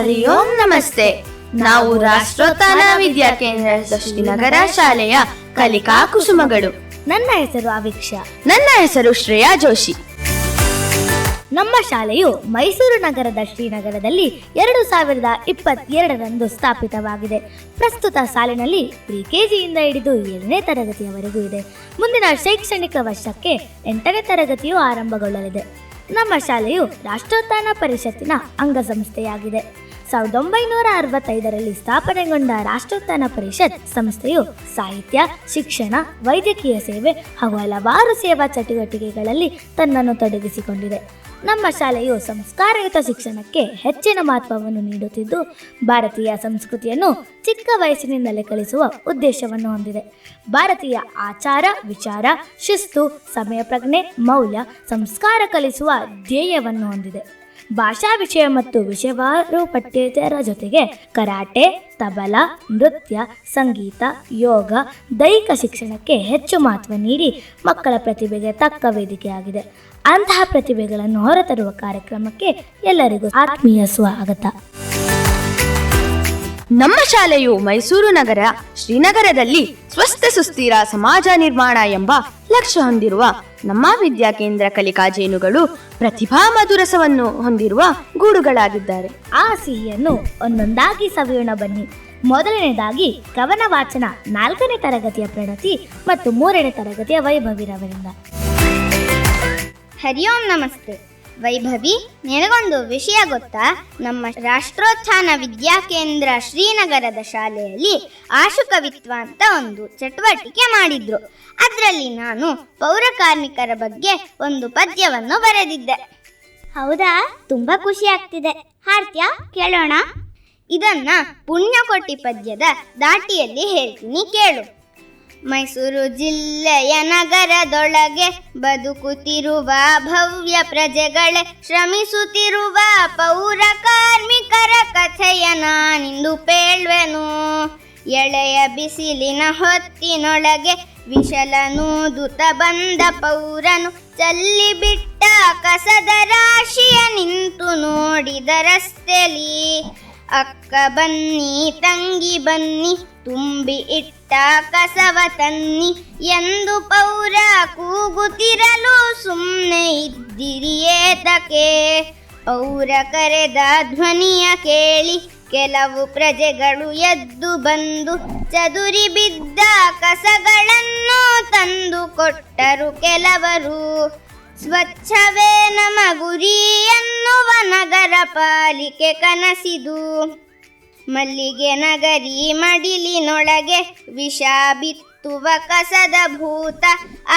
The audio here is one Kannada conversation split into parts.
ಹರಿ ಓಂ ನಮಸ್ತೆ. ನಾವು ರಾಷ್ಟ್ರೋತ್ಥಾನ ವಿದ್ಯಾಕೇಂದ್ರ ಶ್ರೀನಗರ ಶಾಲೆಯ ಕಲಿಕಾ ಕುಸುಮಗಳು. ನನ್ನ ಹೆಸರು ಅವಿಕ್ಷ. ನನ್ನ ಹೆಸರು ಶ್ರೇಯಾ ಜೋಶಿ. ನಮ್ಮ ಶಾಲೆಯು ಮೈಸೂರು ನಗರದ ಶ್ರೀನಗರದಲ್ಲಿ ಎರಡು ಸಾವಿರದ ಇಪ್ಪತ್ತೆರಡರಂದು ಸ್ಥಾಪಿತವಾಗಿದೆ. ಪ್ರಸ್ತುತ ಸಾಲಿನಲ್ಲಿ ಪ್ರಿ ಕೆಜಿಯಿಂದ ಹಿಡಿದು ಏಳನೇ ತರಗತಿಯವರೆಗೂ ಇದೆ. ಮುಂದಿನ ಶೈಕ್ಷಣಿಕ ವರ್ಷಕ್ಕೆ ಎಂಟನೇ ತರಗತಿಯು ಆರಂಭಗೊಳ್ಳಲಿದೆ. ನಮ್ಮ ಶಾಲೆಯು ರಾಷ್ಟ್ರೋತ್ಥಾನ ಪರಿಷತ್ತಿನ ಅಂಗಸಂಸ್ಥೆಯಾಗಿದೆ. ಸಾವಿರದ ಒಂಬೈನೂರ ಅರವತ್ತೈದರಲ್ಲಿ ಸ್ಥಾಪನೆಗೊಂಡ ರಾಷ್ಟ್ರೋತ್ಥಾನ ಪರಿಷತ್ ಸಂಸ್ಥೆಯು ಸಾಹಿತ್ಯ, ಶಿಕ್ಷಣ, ವೈದ್ಯಕೀಯ ಸೇವೆ ಹಾಗೂ ಹಲವಾರು ಸೇವಾ ಚಟುವಟಿಕೆಗಳಲ್ಲಿ ತನ್ನನ್ನು ತೊಡಗಿಸಿಕೊಂಡಿದೆ. ನಮ್ಮ ಶಾಲೆಯು ಸಂಸ್ಕಾರಯುತ ಶಿಕ್ಷಣಕ್ಕೆ ಹೆಚ್ಚಿನ ಮಹತ್ವವನ್ನು ನೀಡುತ್ತಿದ್ದು, ಭಾರತೀಯ ಸಂಸ್ಕೃತಿಯನ್ನು ಚಿಕ್ಕ ವಯಸ್ಸಿನಿಂದಲೇ ಕಲಿಸುವ ಉದ್ದೇಶವನ್ನು ಹೊಂದಿದೆ. ಭಾರತೀಯ ಆಚಾರ, ವಿಚಾರ, ಶಿಸ್ತು ಸಮಯ ಪ್ರಜ್ಞೆ ಮೌಲ್ಯ, ಸಂಸ್ಕಾರ ಕಲಿಸುವ ಧ್ಯೇಯವನ್ನು ಹೊಂದಿದೆ. ಭಾಷಾ ವಿಷಯ ಮತ್ತು ವಿಷಯವಾರು ಪಠ್ಯೇತರ ಜೊತೆಗೆ ಕರಾಟೆ, ತಬಲ, ನೃತ್ಯ, ಸಂಗೀತ, ಯೋಗ, ದೈಹಿಕ ಶಿಕ್ಷಣಕ್ಕೆ ಹೆಚ್ಚು ಮಹತ್ವ ನೀಡಿ ಮಕ್ಕಳ ಪ್ರತಿಭೆಗೆ ತಕ್ಕ ವೇದಿಕೆಯಾಗಿದೆ. ಅಂತಹ ಪ್ರತಿಭೆಗಳನ್ನು ಹೊರತರುವ ಕಾರ್ಯಕ್ರಮಕ್ಕೆ ಎಲ್ಲರಿಗೂ ಆತ್ಮೀಯ ಸ್ವಾಗತ. ನಮ್ಮ ಶಾಲೆಯು ಮೈಸೂರು ನಗರ ಶ್ರೀನಗರದಲ್ಲಿ ಸ್ವಸ್ಥ ಸುಸ್ಥಿರ ಸಮಾಜ ನಿರ್ಮಾಣ ಎಂಬ ಲಕ್ಷ್ಯ ಹೊಂದಿರುವ ನಮ್ಮ ವಿದ್ಯಾಕೇಂದ್ರ ಕಲಿಕಾ ಜೇನುಗಳು ಪ್ರತಿಭಾ ಮಧುರಸವನ್ನು ಹೊಂದಿರುವ ಗೂಡುಗಳಾಗಿದ್ದಾರೆ. ಆ ಸಿಹಿಯನ್ನು ಒಂದೊಂದಾಗಿ ಸವಿಯೋಣ ಬನ್ನಿ. ಮೊದಲನೇದಾಗಿ ಕವನ ವಾಚನ ನಾಲ್ಕನೇ ತರಗತಿಯ ಪ್ರಣತಿ ಮತ್ತು ಮೂರನೇ ತರಗತಿಯ ವೈಭವಿರವರಿಂದ ಹರಿ ಓಂ ನಮಸ್ತೆ. ವೈಭವಿ ನಿನಗೊಂದು ವಿಷಯ ಗೊತ್ತಾ? ನಮ್ಮ ರಾಷ್ಟ್ರೋತ್ಥಾನ ವಿದ್ಯಾಕೇಂದ್ರ ಶ್ರೀನಗರದ ಶಾಲೆಯಲ್ಲಿ ಆಶುಕವಿತ್ವ ಅಂತ ಒಂದು ಚಟುವಟಿಕೆ ಮಾಡಿದ್ರು. ಅದರಲ್ಲಿ ನಾನು ಪೌರ ಕಾರ್ಮಿಕರ ಬಗ್ಗೆ ಒಂದು ಪದ್ಯವನ್ನು ಬರೆದಿದ್ದೆ. ಹೌದಾ? ತುಂಬಾ ಖುಷಿ ಆಗ್ತಿದೆ. ಹಾರ್ತ್ಯ ಕೇಳೋಣ? ಇದನ್ನ ಪುಣ್ಯಕೋಟಿ ಪದ್ಯದ ದಾಟಿಯಲ್ಲಿ ಹೇಳ್ತೀನಿ ಕೇಳು. ಮೈಸೂರು ಜಿಲ್ಲೆಯ ನಗರದೊಳಗೆ ಬದುಕುತ್ತಿರುವ ಭವ್ಯ ಪ್ರಜೆಗಳೇ, ಶ್ರಮಿಸುತ್ತಿರುವ ಪೌರ ಕಾರ್ಮಿಕರ ಕಥೆಯ ನಾನಿಂದು ಪೇಳ್ವೆನು. ಎಳೆಯ ಬಿಸಿಲಿನ ಹೊತ್ತಿನೊಳಗೆ ವಿಶಲನೂದುತ ಬಂದ ಪೌರನು ಚಲ್ಲಿಬಿಟ್ಟ ಕಸದ ರಾಶಿಯ ನಿಂತು ನೋಡಿದ ರಸ್ತೆಲಿ ಅಕ್ಕ ಬನ್ನಿ, ತಂಗಿ ಬನ್ನಿ, ತುಂಬಿ ಇಟ್ಟ ಕಸವ ತನ್ನಿ. ಎಂದು ಪೌರ ಕೂಗುತ್ತಿರಲು ಸುಮ್ಮನೆ ಇದ್ದಿರಿಯೇತಕೆ ಪೌರ ಕರೆದ ಧ್ವನಿಯ ಕೇಳಿ ಕೆಲವು ಪ್ರಜೆಗಳು ಎದ್ದು ಬಂದು ಚದುರಿ ಬಿದ್ದ ಕಸಗಳನ್ನು ತಂದು ಕೊಟ್ಟರು ಕೆಲವರು. ಸ್ವಚ್ಛವೇ ನಮ್ಮ ಗುರಿ ಎನ್ನುವ ನಗರ ಪಾಲಿಕೆ ಕನಸಿದು. ಮಲ್ಲಿಗೆ ನಗರಿ ಮಡಿಲಿನೊಳಗೆ ವಿಷ ಬಿತ್ತುವ ಕಸದ ಭೂತ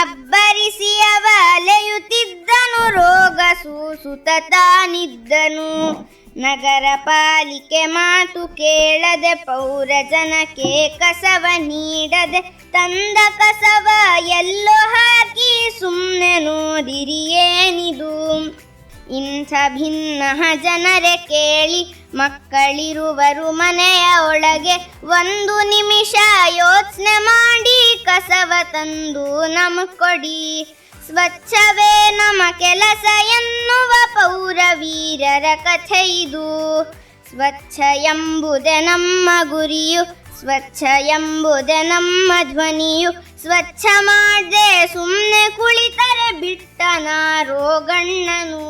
ಅಬ್ಬರಿಸಿ ಅಲೆಯುತ್ತಿದ್ದನು ರೋಗ ಸೂಸುತ ತಾನಿದ್ದನು. ನಗರ ಪಾಲಿಕೆ ಮಾತು ಕೇಳದೆ, ಪೌರ ಜನಕ್ಕೆ ಕಸವ ನೀಡದೆ, ತಂದ ಕಸವ ಎಲ್ಲೋ ಹಾಕಿ ಸುಮ್ಮನೆ ನೋಡಿರಿ ಏನಿದು? ಇಂಥ ಭಿನ್ನ ಜನರೇ ಕೇಳಿ ಮಕ್ಕಳಿರುವರು ಮನೆಯ ಒಳಗೆ ಒಂದು ನಿಮಿಷ ಯೋಚನೆ ಮಾಡಿ ಕಸವ ತಂದು ನಮ ಕೊಡಿ. ಸ್ವಚ್ಛವೇ ನಮ್ಮ ಕೆಲಸ ಎನ್ನುವ ಪೌರ ವೀರರ ಕಥೆ ಇದು. ಸ್ವಚ್ಛ ಎಂಬುದೇ ನಮ್ಮ ಗುರಿಯು, ಸ್ವಚ್ಛ ಎಂಬುದೇ ನಮ್ಮ ಧ್ವನಿಯು. ಸ್ವಚ್ಛ ಮಾಡದೆ ಸುಮ್ಮನೆ ಕುಳಿತರೆ ಬಿಟ್ಟನ ರೋಗಣ್ಣನು.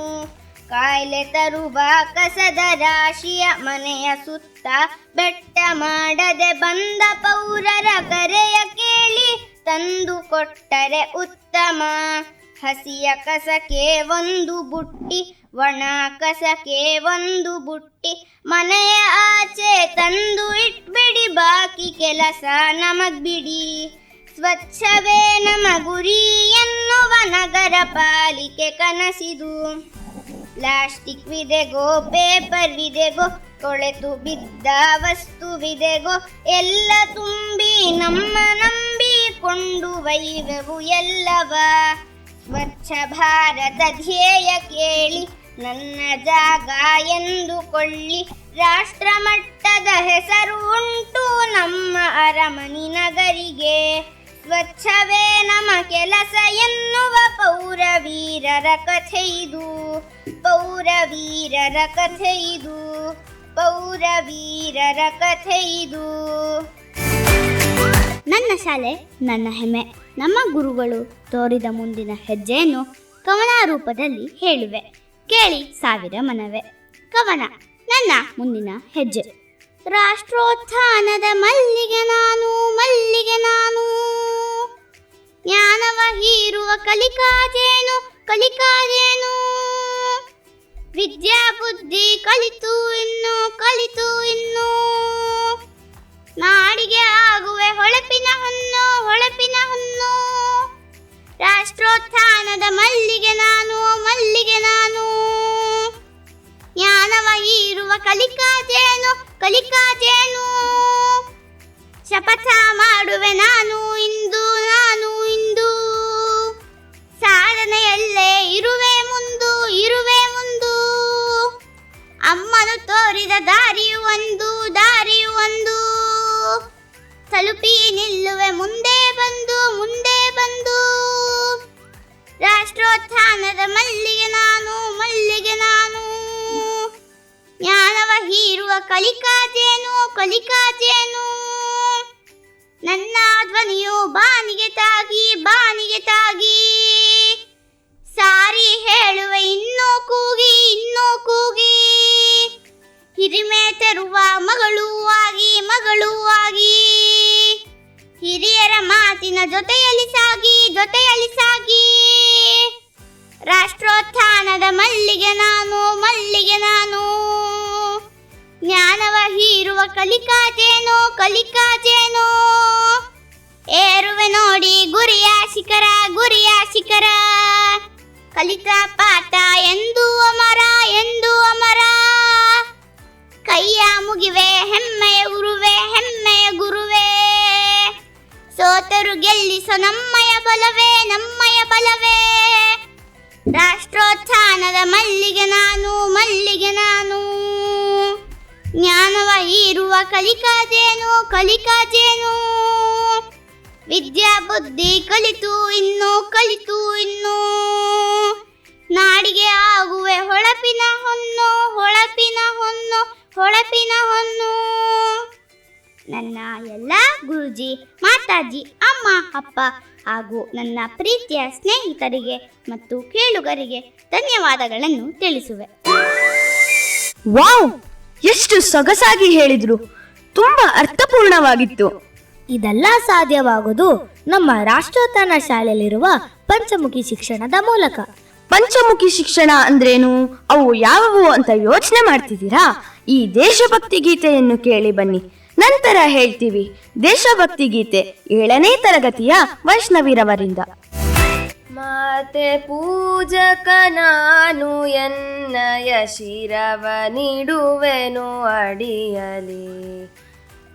ಕಾಯಿಲೆ ತರುವ ಕಸದ ರಾಶಿಯ ಮನೆಯ ಸುತ್ತ ಬೆಟ್ಟ ಮಾಡದೆ ಬಂದ ಪೌರರ ಕರೆಯ ಕೇಳಿ ತಂದು ಕೊಟ್ಟರೆ ಉತ್ತಮ. ಹಸಿಯ ಕಸಕ್ಕೆ ಒಂದು ಬುಟ್ಟಿ, ಒಣ ಕಸಕ್ಕೆ ಒಂದು ಬುಟ್ಟಿ, ಮನೆಯ ಆಚೆ ತಂದು ಇಟ್ಬಿಡಿ, ಬಾಕಿ ಕೆಲಸ ನಮಗ್ ಬಿಡಿ ಸ್ವಚ್ಛವೇ ನಮ್ಮ ಗುರಿ ಎನ್ನುವ ನಗರ ಪಾಲಿಕೆ ಕನಸಿದು. ಪ್ಲಾಸ್ಟಿಕ್ ವಿದೆಗೋ, ಪೇಪರ್ ವಿದೆಗೋ ಕೊಳೆತು ಬಿದ್ದ ವಸ್ತುವಿದೆಗೋ ಎಲ್ಲ ತುಂಬಿ ನಮ್ಮ ನಂಬಿಕೊಂಡು ವೈವೆವು ಎಲ್ಲವ. ಸ್ವಚ್ಛ ಭಾರತ ಧ್ಯೇಯ ಕೇಳಿ, ನನ್ನ ಜಾಗ ಎಂದುಕೊಳ್ಳಿ. ರಾಷ್ಟ್ರ ಮಟ್ಟದ ಹೆಸರು ಉಂಟು ನಮ್ಮ ಅರಮನಿ ನಗರಿಗೆ. ಸ್ವಚ್ಛವೇ ನಮ್ಮ ಕೆಲಸ ಎನ್ನುವ ಪೌರವೀರರ ಕಥೆ ಇದು. ಪೌರವೀರರ ಕಥೆ ಇದು. ಪೌರವೀರರ ಇದು. ನನ್ನ ಶಾಲೆ, ನನ್ನ ಹೆಮ್ಮೆ, ನಮ್ಮ ಗುರುಗಳು ತೋರಿದ ಮುಂದಿನ ಹೆಜ್ಜೆಯನ್ನು ಕವನ ರೂಪದಲ್ಲಿ ಹೇಳುವೆ. ಕೇಳಿ ಸಾವಿರ ಮನವೇ. ಕವನ, ನನ್ನ ಮುಂದಿನ ಹೆಜ್ಜೆ. ರಾಷ್ಟ್ರೋತ್ಥಾನದ ಮಲ್ಲಿಗೆ ನಾನು ಮಲ್ಲಿಗೆ ನಾನು. ಜ್ಞಾನವ ಹೀರುವ ಕಲಿಕಾಜೇನು ಕಲಿಕಾಜೇನು. ವಿದ್ಯಾ ಬುದ್ಧಿ ಕಲಿತು ಇನ್ನು ಕಲಿತು ಇನ್ನು. ನಾಡಿಗೆ ಆಗುವೆ ಹೊಳಪಿನ ಹೊನ್ನು ಹೊಳಪಿನ ಹೊನ್ನು ರಾಷ್ಟ್ರೋತ್ಥಾನದ ಮಲ್ಲಿಗೆ ನಾನು ಮಲ್ಲಿಗೆ ನಾನು. ಜ್ಞಾನವ ಹೀರುವ ಕಲಿಕಾಜೇನು? ಕಲಿಕಾಜೇನು ಶಪಥ ಮಾಡುವೆ ನಾನು, ಇಂದು ನಾನು, ಇಂದು. ಸಾಧನೆಯಲ್ಲೇ ಇರುವೆ ಮುಂದು ಇರುವೆ ಮುಂದು. ಅಮ್ಮನು ತೋರಿದ ದಾರಿಯು ಒಂದು ದಾರಿಯು ಒಂದು. ತಲುಪಿ ನಿಲ್ಲುವೆ, ಮುಂದೆ ಬಂದು ಮುಂದೆ ಬಂದು. ರಾಷ್ಟ್ರೋತ್ಥಾನದ ಮಲ್ಲಿಗೆ ನಾನು ಮಲ್ಲಿಗೆ ನಾನು. ಜ್ಞಾನವ ಹೀರುವ ಕಲಿಕಾಜೇನು ಕಲಿಕಾಜೇನು. ನನ್ನ ಧ್ವನಿಯು ಬಾನಿಗೆ ತಾಗಿ ಬಾನಿಗೆ ತಾಗಿ. ಸಾರಿ ಹೇಳುವ ಇನ್ನೂ ಕೂಗಿ ಇನ್ನೂ ಕೂಗಿ. ಹಿರಿಮೆ ತರುವ ಮಗಳುವಾಗಿ ಆಗಿ, ಮಗಳು ಆಗಿ. ಹಿರಿಯರ ಮಾತಿನ ಜೊತೆಯಲ್ಲಿ ಸಾಗಿ ಜೊತೆಯಲ್ಲಿ ಸಾಗಿ. ರಾಷ್ಟ್ರೋತ್ಥಾನದ ಮಲ್ಲಿಗೆ ನಾನು ಮಲ್ಲಿಗೆ ನಾನು. ಜ್ಞಾನವ ಹೀರುವ ಕಲಿಕಾಜೇನೋ ಕಲಿಕಾಜೇನೋ ಏರುವೆ ನೋಡಿ ಗುರಿಯ ಶಿಖರ ಗುರಿಯ ಶಿಖರ ಕಲಿತ ಪಾಠ ಎಂದು ಅಮರ ಎಂದು ಅಮರ. ಕೈಯ ಮುಗಿವೆ, ಹೆಮ್ಮೆಯ ಉರುವೆ, ಹೆಮ್ಮೆಯ ಗುರುವೆ. ಸೋತರು ಗೆಲ್ಲಿಸೋ ನಮ್ಮಯ ಬಲವೇ ನಮ್ಮಯ ಬಲವೇ. ರಾಷ್ಟ್ರೋತ್ಥಾನದ ಮಲ್ಲಿಗೆ ನಾನು ಮಲ್ಲಿಗೆ ನಾನು. ಜ್ಞಾನವ ಇರುವ ಕಲಿಕಾಜೇನು ಕಲಿಕಾಜೇನು. ವಿದ್ಯಾ ಬುದ್ಧಿ ಕಲಿತು, ಇನ್ನು ಕಲಿತು, ಇನ್ನು. ನಾಡಿಗೆ ಆಗುವೆ ಹೊಳಪಿನ ಹೊನ್ನು ಹೊಳಪಿನ ಹೊನ್ನು ಹೊಳಪಿನ ಹೊನ್ನು. ನನ್ನ ಎಲ್ಲ ಗುರುಜಿ, ಮಾತಾಜಿ, ಅಮ್ಮ, ಅಪ್ಪ ಹಾಗೂ ನನ್ನ ಪ್ರೀತಿಯ ಸ್ನೇಹಿತರಿಗೆ ಮತ್ತು ಕೇಳುಗರಿಗೆ ಧನ್ಯವಾದಗಳನ್ನು ತಿಳಿಸುವೆ. ವಾವ್! ಎಷ್ಟು ಸೊಗಸಾಗಿ ಹೇಳಿದ್ರು. ತುಂಬಾ ಅರ್ಥಪೂರ್ಣವಾಗಿತ್ತು. ಇದೆಲ್ಲ ಸಾಧ್ಯವಾಗುವುದು ನಮ್ಮ ರಾಷ್ಟ್ರೋತ್ಥಾನ ಶಾಲೆಯಲ್ಲಿರುವ ಪಂಚಮುಖಿ ಶಿಕ್ಷಣದ ಮೂಲಕ. ಪಂಚಮುಖಿ ಶಿಕ್ಷಣ ಅಂದ್ರೇನು? ಅವು ಯಾವುವು ಅಂತ ಯೋಚನೆ ಮಾಡ್ತಿದ್ದೀರಾ? ಈ ದೇಶಭಕ್ತಿ ಗೀತೆಯನ್ನು ಕೇಳಿ ಬನ್ನಿ. ನಂತರ ಹೇಳ್ತೀವಿ ದೇಶಭಕ್ತಿ ಗೀತೆ ಏಳನೇ ತರಗತಿಯ ವೈಷ್ಣವೀರವರಿಂದ. ಮಾತೆ ಪೂಜಕ ನಾನು ಎನ್ನಯ ಶಿರವ ನೀಡುವೆನು ಅಡಿಯಲಿ.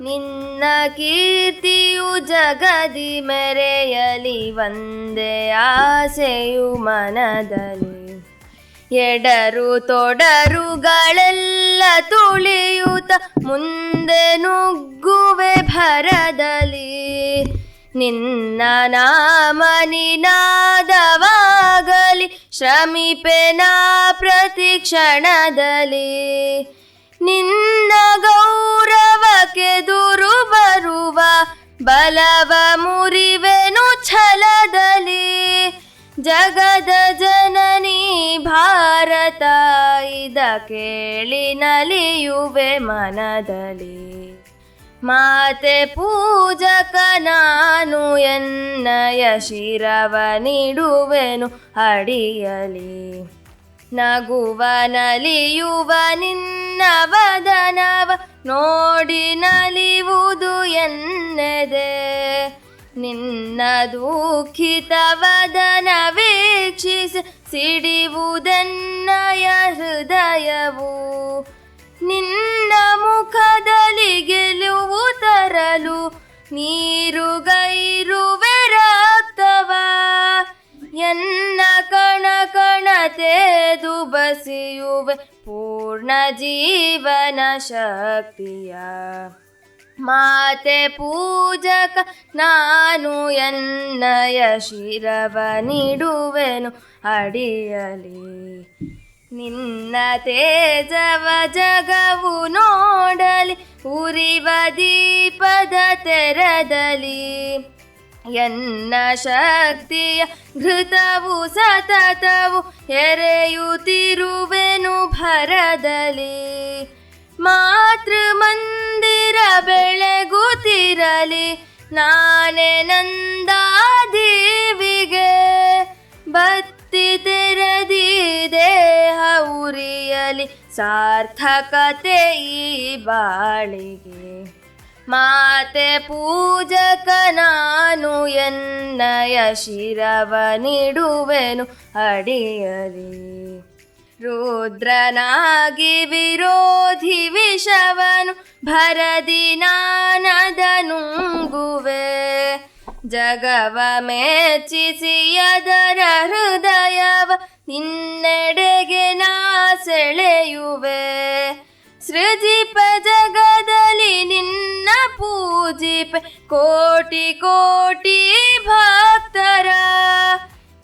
ನಿನ್ನ ಕೀರ್ತಿಯು ಜಗದಿ ಮೆರೆಯಲಿ, ಒಂದೇ ಆಸೆಯು ಮನದಲ್ಲಿ. ಎಡರು ತೊಡರುಗಳೆಲ್ಲ ತುಳಿಯುತ್ತ ಮುಂದೆ ನುಗ್ಗುವೆ ಭರದಲ್ಲಿ. ನಿನ್ನ ನಾಮ ನಿನಾದವಾಗಲಿ ಶ್ರಮಿಪೆನ ಪ್ರತಿ ಕ್ಷಣದಲ್ಲಿ. ನಿನ್ನ ಗೌರವಕ್ಕೆ ದುರು ಬರುವ ಬಲವ ಮುರಿವೆನು ಛಲದಲ್ಲಿ. ಜಗದ ಜನನಿ ಭಾರತ, ಇದ ಕೇಳಿ ನಲಿಯುವೆ ಮನದಲ್ಲಿ. ಮಾತೆ ಪೂಜಕ ನಾನು ಎನ್ನಯ ಶಿರವ ನೀಡುವೆನು ಅಡಿಯಲಿ. ನಗುವ ನಲಿಯುವ ನಿನ್ನ ವದನವ, ನೋಡಿ ನಲಿಯುವುದು ಎನ್ನದೆ. ನಿನ್ನ ದುಃಖಿತ ವದನ ವೀಕ್ಷಿಸಿ ಸಿಡಿವುದನ್ನಯ ಹೃದಯವು. ನಿನ್ನ ಮುಖದಲ್ಲಿ ಗೆಲುವು ತರಲು ನೀರುಗೈರುವೆ ರಕ್ತವ ಎನ್ನ ಕಣ ಕಣ ತೇದು ಬಸಿಯುವೆ ಪೂರ್ಣ ಜೀವನ ಶಕ್ತಿಯ. ಮಾತೆ ಪೂಜಕ, ನಾನು ಎನ್ನಯ ಶಿರವ ನೀಡುವೆನು ಅಡಿಯಲಿ. ನಿನ್ನ ತೇಜವ ಜಗವು ನೋಡಲಿ, ಉರಿವ ದೀಪದ ತೆರದಲಿ. ಎನ್ನ ಶಕ್ತಿಯ ಘೃತವು ಸತತವು, ಎರೆಯುತ್ತಿರುವೆನು ಭರದಲ್ಲಿ. ಮಾತೃ ಮಂದಿರ ಬೆಳಗುತ್ತಿರಲಿ, ನಾನೇ ನಂದಾದೇವಿಗೆ. ಬತ್ತಿ ತೆರದಿ ದೇಹ ಉರಿಯಲಿ, ಸಾರ್ಥಕತೆ ಈ ಬಾಳಿಗೆ. ಮಾತೆ ಪೂಜಕ ನಾನು ಎನ್ನಯ ಶಿರವ ನೀಡುವೆನು ಅಡಿಯಲಿ. ರುದ್ರನಾಗಿ ವಿರೋಧಿ ವಿಷವನು ಭರದಿ ನಾನದನುಂಗುವೆ. ಜಗವ ಮೆಚ್ಚಿಸಿ ಅದರ ಹೃದಯವ ನಿನ್ನೆಡೆಗೆ ನಾ ಸೆಳೆಯುವೆ. ಸೃಜಿಪ ಜಗದಲ್ಲಿ ನಿನ್ನ ಪೂಜಿಪೆ ಕೋಟಿ ಕೋಟಿ ಭಕ್ತರ.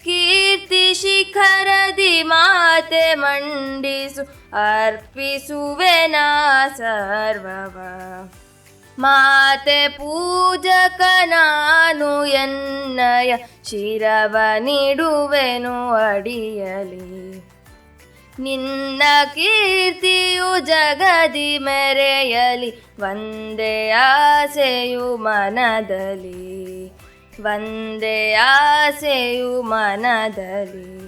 ಕೀರ್ತಿ ಶಿಖರದಿ ಮಾತೆ ಮಂಡಿಸು, ಅರ್ಪಿಸುವೆ ನಾ ಸರ್ವವ. ಮಾತೆ ಪೂಜಕ ನಾನು ಎನ್ನಯ, ಶಿರವ ನೀಡುವೆನು ಅಡಿಯಲಿ. ನಿನ್ನ ಕೀರ್ತಿಯು ಜಗದಿ ಮೆರೆಯಲಿ, ಒಂದೇ ಆಸೆಯು ಮನದಲ್ಲಿ. ಒಂದೇ ಆಸೆಯು ಮನದಲ್ಲಿ